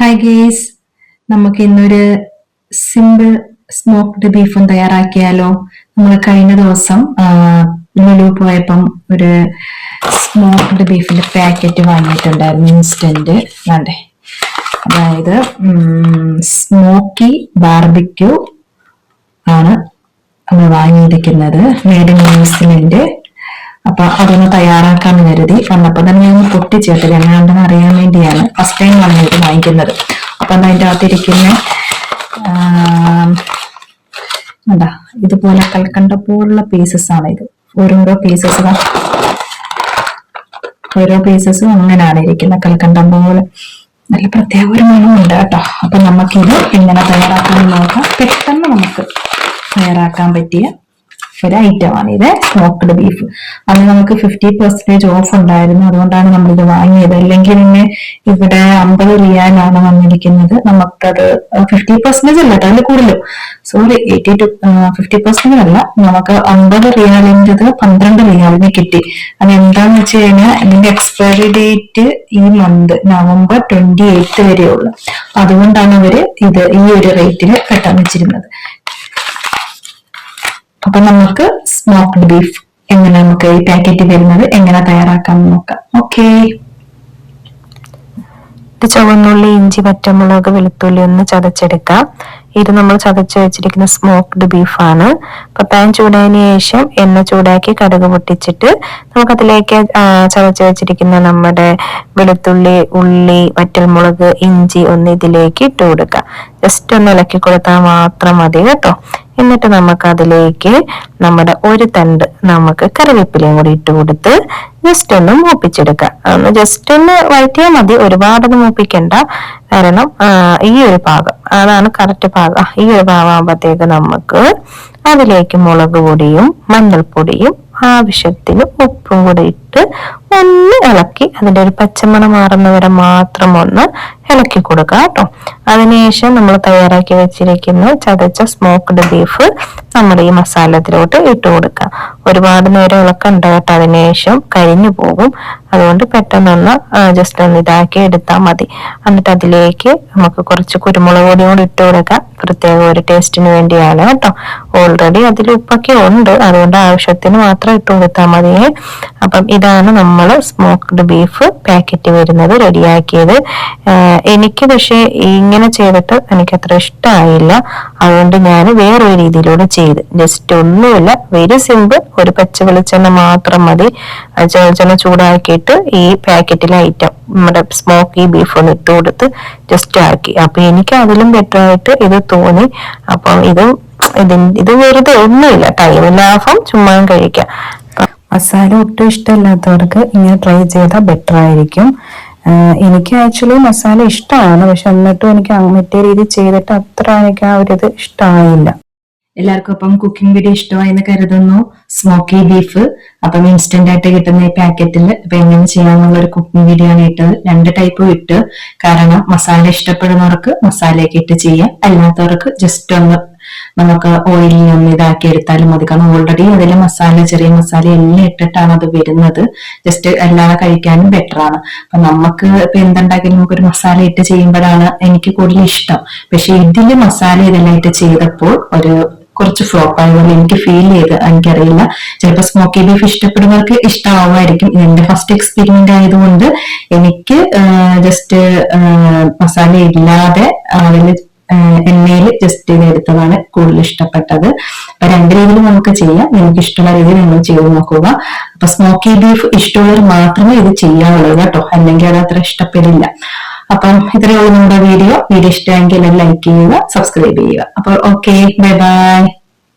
Hi guys നമുക്ക് ഇന്നൊരു simple smoked ബീഫും തയ്യാറാക്കിയാലോ. നമ്മൾ കഴിഞ്ഞ ദിവസം ലുലു പോയപ്പം ഒരു സ്മോക്ക്ഡ് ബീഫിന്റെ പാക്കറ്റ് വാങ്ങിയിട്ടുണ്ടായിരുന്നു ഇൻസ്റ്റന്റ് വേണ്ടേ അതായത് സ്മോക്കി ബാർബിക്യൂ ആണ് നമ്മൾ വാങ്ങിയിരിക്കുന്നത്. മേഡ് ഇൻ ന്യൂസിലൻഡ് അപ്പൊ അതൊന്ന് തയ്യാറാക്കാന്ന് കരുതി വന്നപ്പോ തന്നെ ഞാൻ പൊട്ടിച്ചേട്ടില്ല എങ്ങനെയാണെന്ന് അറിയാൻ വേണ്ടിയാണ് ഫസ്റ്റ് ടൈം ആണ് ഇത് വാങ്ങിക്കുന്നത്. അപ്പൊ അതിന്റെ അകത്തിരിക്കുന്ന? എന്താ ഇതുപോലെ കൽക്കണ്ട പോലുള്ള പീസസ് ആണ് ഇത്. ഓരോരോ പീസസ് ഓരോ പീസസും അങ്ങനെയാണ് ഇരിക്കുന്നത് കൽക്കണ്ടം പോലെ. നല്ല പ്രത്യേക ഒരു മണമുണ്ട് കേട്ടോ. അപ്പൊ നമുക്കിത് എങ്ങനെ തയ്യാറാക്കാൻ നോക്കാം. പെട്ടെന്ന് നമുക്ക് തയ്യാറാക്കാൻ പറ്റിയ ഒരു ഐറ്റമാണ് ഇത് സ്മോക്ക്ഡ് ബീഫ് അന്ന് നമുക്ക് ഫിഫ്റ്റി പെർസെന്റേജ് ഓഫ് ഉണ്ടായിരുന്നു. അതുകൊണ്ടാണ് നമ്മൾ ഇത് വാങ്ങിയത്. അല്ലെങ്കിൽ പിന്നെ ഇവിടെ അമ്പത് റിയാലാണ് വന്നിരിക്കുന്നത്. നമുക്കത് ഫിഫ്റ്റി പെർസെന്റേജ് അല്ല അതിൽ കൂടുതലും. Sorry eighty to fifty percentage അല്ല. നമുക്ക് അമ്പത് റിയാലിന്റെത് പന്ത്രണ്ട് റിയാലിന് കിട്ടി. അത് എന്താന്ന് വെച്ച് കഴിഞ്ഞാൽ ഇതിന്റെ എക്സ്പയറി ഡേറ്റ് ഈ മന്ത് നവംബർ ട്വന്റി എയ്ത്ത് വരെയുള്ളു. അതുകൊണ്ടാണ് അവർ ഇത് ഈ ഒരു റേറ്റിൽ പെട്ടെന്ന് വെച്ചിരുന്നത്. അപ്പൊ നമുക്ക് സ്മോക്ക്ഡ് ബീഫ് എങ്ങനെ നമുക്ക് ഈ പാക്കറ്റ് വരുന്നത് എങ്ങനെ തയ്യാറാക്കാം നോക്കാം. ഓക്കെ ചുവന്നുള്ളി ഇഞ്ചി പച്ചമുളക് വെളുത്തുള്ളി ഒന്ന് ചതച്ചെടുക്കാം. ഇത് നമ്മൾ ചതച്ച് വെച്ചിരിക്കുന്ന സ്മോക്ക്ഡ് ബീഫാണ് അപ്പൊ പാൻ ചൂടായതിനു ശേഷം എണ്ണ ചൂടാക്കി കടുക് പൊട്ടിച്ചിട്ട് നമുക്കതിലേക്ക് ചതച്ച് വെച്ചിരിക്കുന്ന നമ്മുടെ വെളുത്തുള്ളി ഉള്ളി വറ്റൽമുളക് ഇഞ്ചി ഒന്ന് ഇതിലേക്ക് ഇട്ട് കൊടുക്കുക ജസ്റ്റ് ഒന്ന് ഇളക്കി കൊടുത്താൽ മാത്രം മതി കേട്ടോ. എന്നിട്ട് നമുക്ക് അതിലേക്ക് നമ്മുടെ ഒരു തണ്ട് നമുക്ക് കറിവേപ്പിലയും കൂടി ഇട്ട് കൊടുത്ത് ജസ്റ്റ് ഒന്ന് മൂപ്പിച്ചെടുക്കാം. ഒന്ന് ജസ്റ്റ് ഒന്ന് വഴറ്റിയാൽ മതി. ഒരുപാടൊന്നും മൂപ്പിക്കണ്ട. കാരണം ഈ ഒരു ഭാഗം. അതാണ് കറക്റ്റ് ഭാഗം. ഈ ഒരു ഭാഗമാകുമ്പോഴത്തേക്ക് നമുക്ക് അതിലേക്ക് മുളക് പൊടിയും മഞ്ഞൾപ്പൊടിയും ആവശ്യത്തിന് ഉപ്പും കൂടി ഇട്ട് ഒന്ന് ഇളക്കി അതിന്റെ ഒരു പച്ചമണം മാറുന്നവരെ മാത്രം ഒന്ന് ഇളക്കി കൊടുക്കുക കേട്ടോ. അതിനുശേഷം നമ്മൾ തയ്യാറാക്കി വെച്ചിരിക്കുന്ന ചതച്ച സ്മോക്ക്ഡ് ബീഫ് നമ്മൾ ഈ മസാലത്തിലോട്ട് ഇട്ട് കൊടുക്കുക ഒരുപാട് നേരം ഇളക്കണ്ട കേട്ടോ. അതിനുശേഷം കരിഞ്ഞു പോകും. അതുകൊണ്ട് പെട്ടെന്നൊന്ന് ജസ്റ്റ് ഒന്ന് ഇതാക്കി എടുത്താൽ മതി. എന്നിട്ട് അതിലേക്ക് നമുക്ക് കുറച്ച് കുരുമുളക് പൊടി കൂടി ഇട്ട് കൊടുക്കാം. പ്രത്യേക ഒരു ടേസ്റ്റിന് വേണ്ടിയാണ് കേട്ടോ. ഓൾറെഡി അതിൽ ഉപ്പൊക്കെ ഉണ്ട്. അതുകൊണ്ട് ആവശ്യത്തിന് മാത്രം ഇട്ട് കൊടുത്താൽ മതി. അപ്പം ഇതാണ് നമ്മൾ സ്മോക്ക്ഡ് ബീഫ് പാക്കറ്റ് വരുന്നത്. റെഡിയാക്കിയത് എനിക്ക് പക്ഷേ ഇങ്ങനെ ചെയ്തിട്ട് എനിക്ക് അത്ര ഇഷ്ടമായില്ല അതുകൊണ്ട് ഞാൻ വേറൊരു രീതിയിലൂടെ ചെയ്ത്. ജസ്റ്റ് ഒന്നുമില്ല. വെരി സിമ്പിൾ ഒരു പച്ച വെളിച്ചെണ്ണ മാത്രം മതി. വെളിച്ചെണ്ണ ചൂടാക്കിയിട്ട് ഈ പാക്കറ്റിലെ ഐറ്റം നമ്മുടെ സ്മോക്കി ബീഫ് ഒന്ന് ഇട്ട് കൊടുത്ത് ജസ്റ്റ് ആക്കി. അപ്പൊ എനിക്ക് അതിലും ബെറ്റർ ആയിട്ട് ഇത് തോന്നി. അപ്പം ഇത് ഇത് വെറുതെ ഒന്നുമില്ല. ടൈം ലാഭം ചുമ്മാ കഴിക്കാം. മസാല ഒട്ടും ഇഷ്ടമല്ലാത്തവർക്ക് ഇങ്ങനെ ട്രൈ ചെയ്താൽ ബെറ്റർ ആയിരിക്കും. എനിക്ക് ആക്ച്വലി മസാല ഇഷ്ടമാണ്. പക്ഷെ എന്നിട്ടും എനിക്ക് മറ്റേ രീതി ചെയ്തിട്ട് അത്ര എനിക്ക് ആ ഒരു ഇത് ഇഷ്ടമായില്ല എല്ലാവർക്കും അപ്പം കുക്കിംഗ് വീഡിയോ ഇഷ്ടമായി എന്ന് കരുതുന്നു. സ്മോക്കി ബീഫ് അപ്പം ഇൻസ്റ്റന്റ് ആയിട്ട് കിട്ടുന്ന ഈ പാക്കറ്റിൽ ഇപ്പൊ എങ്ങനെ ചെയ്യാമെന്നുള്ള ഒരു കുക്കിംഗ് വീഡിയോ ആണ് ഇട്ടത്. രണ്ട് ടൈപ്പും ഇട്ട്. കാരണം മസാല ഇഷ്ടപ്പെടുന്നവർക്ക് മസാലയൊക്കെ ഇട്ട് ചെയ്യാം. അല്ലാത്തവർക്ക് ജസ്റ്റ് ഒന്ന് നമുക്ക് ഓയിലിൽ നിന്ന് ഇതാക്കി എടുത്താലും മതി. കാരണം ഓൾറെഡി അതിൽ മസാല ചെറിയ മസാല എല്ലാം ഇട്ടിട്ടാണ് അത് വരുന്നത്. ജസ്റ്റ് അല്ലാതെ കഴിക്കാനും ബെറ്റർ ആണ്. അപ്പൊ നമുക്ക് ഇപ്പൊ എന്തുണ്ടാക്കിയാലും നമുക്ക് ഒരു മസാല ഇട്ട് ചെയ്യുമ്പോഴാണ് എനിക്ക് കൂടുതൽ ഇഷ്ടം. പക്ഷെ ഇതിൽ മസാല ഇതെല്ലാം ഇട്ട് ചെയ്തപ്പോൾ ഒരു കുറച്ച് ഫ്ലോപ്പ് ആയതുകൊണ്ട് എനിക്ക് ഫീൽ ചെയ്ത് എനിക്കറിയില്ല. ചിലപ്പോൾ സ്മോക്കി ബീഫ് ഇഷ്ടപ്പെടുന്നവർക്ക് ഇഷ്ടമാവുമായിരിക്കും എന്റെ ഫസ്റ്റ് എക്സ്പീരിയൻസ് ആയതുകൊണ്ട് എനിക്ക് ജസ്റ്റ് മസാല ഇല്ലാതെ അതിൽ എണ്ണയിൽ ജസ്റ്റ് ചെയ്ത് എടുത്തതാണ് കൂടുതൽ ഇഷ്ടപ്പെട്ടത്. അപ്പൊ രണ്ട് രീതിയിൽ നമുക്ക് ചെയ്യാം. നിങ്ങൾക്ക് ഇഷ്ടമുള്ള രീതിയിൽ നിങ്ങൾ ചെയ്ത് നോക്കുക. അപ്പൊ സ്മോക്കി ബീഫ് ഇഷ്ടമുള്ളവർ മാത്രമേ ഇത് ചെയ്യാവുള്ളൂ കേട്ടോ. അല്ലെങ്കിൽ അത് അത്ര ഇഷ്ടപ്പെടില്ല. അപ്പം ഇത്രയുള്ള നമ്മുടെ വീഡിയോ. വീഡിയോ ഇഷ്ടമെങ്കിൽ ലൈക്ക് ചെയ്യുക സബ്സ്ക്രൈബ് ചെയ്യുക. അപ്പോൾ ഓക്കെ ബൈ ബൈ